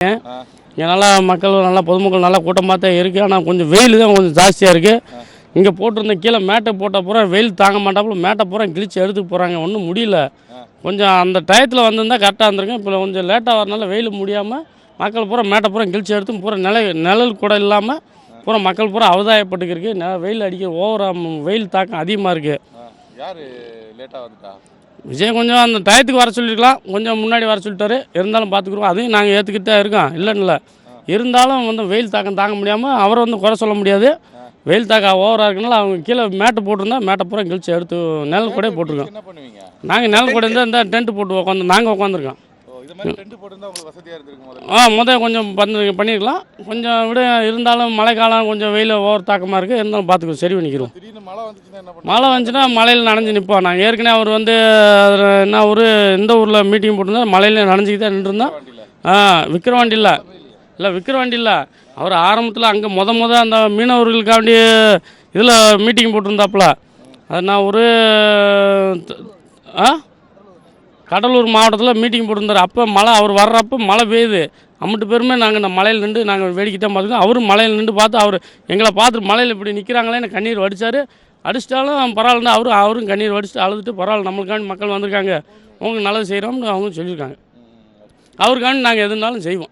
இங்கே நல்லா மக்கள் நல்லா பொதுமக்கள் நல்லா கூட்டமாக தான் இருக்குது ஆனால் கொஞ்சம் வெயில் தான் கொஞ்சம் ஜாஸ்தியாக இருக்குது இங்கே போட்டிருந்த கீழே மேட்டை போட்ட பூரா வெயில் தாங்க மாட்டாப்புல மேட்டை பூரா கிழிச்சு எடுத்து போகிறாங்க ஒன்றும் முடியல. கொஞ்சம் அந்த டயத்தில் வந்திருந்தால் கரெக்டாக இருந்திருக்கும். இப்போ கொஞ்சம் லேட்டாக வரனால வெயில் முடியாமல் மக்கள் பூரா மேட்டை பூரா கிழிச்சு எடுத்து பூரா நில நிழல் கூட இல்லாமல் பூரா மக்கள் பூரா அவதாயப்பட்டுக்கிருக்கு நெ- வெயில் அடிக்க ஓவராக வெயில் தாக்கம் அதிகமாக இருக்குது யார் லேட்டாக வந்துட்டா? விஜய் கொஞ்சம் அந்த டயத்துக்கு வர சொல்லியிருக்கலாம். கொஞ்சம் முன்னாடி வர சொல்லிட்டாரு. இருந்தாலும் பார்த்துக்குறோம். அதையும் நாங்கள் ஏற்றுக்கிட்டு தான் இருக்கோம். இல்லைன்னு இல்லை இருந்தாலும் வந்து வெயில் தாக்கம் தாங்க முடியாமல் அவரை வந்து குறை சொல்ல முடியாது. வெயில் தாக்கம் ஓவராக இருக்கனால அவங்க கீழே மேட்டு போட்டிருந்தா மேட்டை பூரா கிழிச்சு எடுத்து நிழல் கூட போட்டிருக்கோம். நாங்கள் நிழல் கூட இருந்தால் இந்த டென்ட் போட்டு உட்காந்து நாங்கள் உட்காந்துருக்கோம் ஆ முதல் கொஞ்சம் பண்ணி பண்ணியிருக்கலாம் கொஞ்சம் விட இருந்தாலும் மழைக்காலம் கொஞ்சம் வெயில் ஓவர் தாக்கமாக இருக்குது இருந்தாலும் பார்த்துக்கோ சரி பண்ணிக்கிறோம். மழை வந்துச்சுன்னா மழை மழையில் நனைஞ்சு நிற்போம் நாங்கள் ஏற்கனவே அவர் வந்து அதுல என்ன ஊர் இந்த ஊரில் மீட்டிங் போட்டிருந்தா மழையில் நனைஞ்சிக்கிட்டு தான் நின்றுருந்தோம் ஆ விக்கிரவாண்டி இல்லை இல்லை விக்கிரவாண்டி இல்லை அவர் ஆரம்பத்தில் அங்கே முத முத அந்த மீனவர்களுக்காண்டி இதில் மீட்டிங் போட்டிருந்தாப்புல. அது நான் ஒரு ஆ? கடலூர் மாவட்டத்தில் மீட்டிங் போட்டிருந்தார். அப்போ மழை அவர் வர்றப்போ மழை பெய்யுது. அம்மிட்டு பேருமே நாங்கள் இந்த மலையில் நின்று நாங்கள் வேடிக்கை தான் பார்த்துக்கோம் அவரும் மலையில் நின்று பார்த்து அவர் எங்களை பார்த்துட்டு மலையில் இப்படி நிற்கிறாங்களேன்னு கண்ணீர் வடித்தார் அடிச்சிட்டாலும் பரவாயில்லன்னு அவரும் அவரும் கண்ணீர் வடிச்சுட்டு அழுதுட்டு பரவாயில்ல நம்மளுக்காண்டி மக்கள் வந்திருக்காங்க. உங்களுக்கு நல்லது செய்கிறோம்னு அவங்க சொல்லியிருக்காங்க. அவருக்காண்டி நாங்கள் எதுனாலும் செய்வோம்.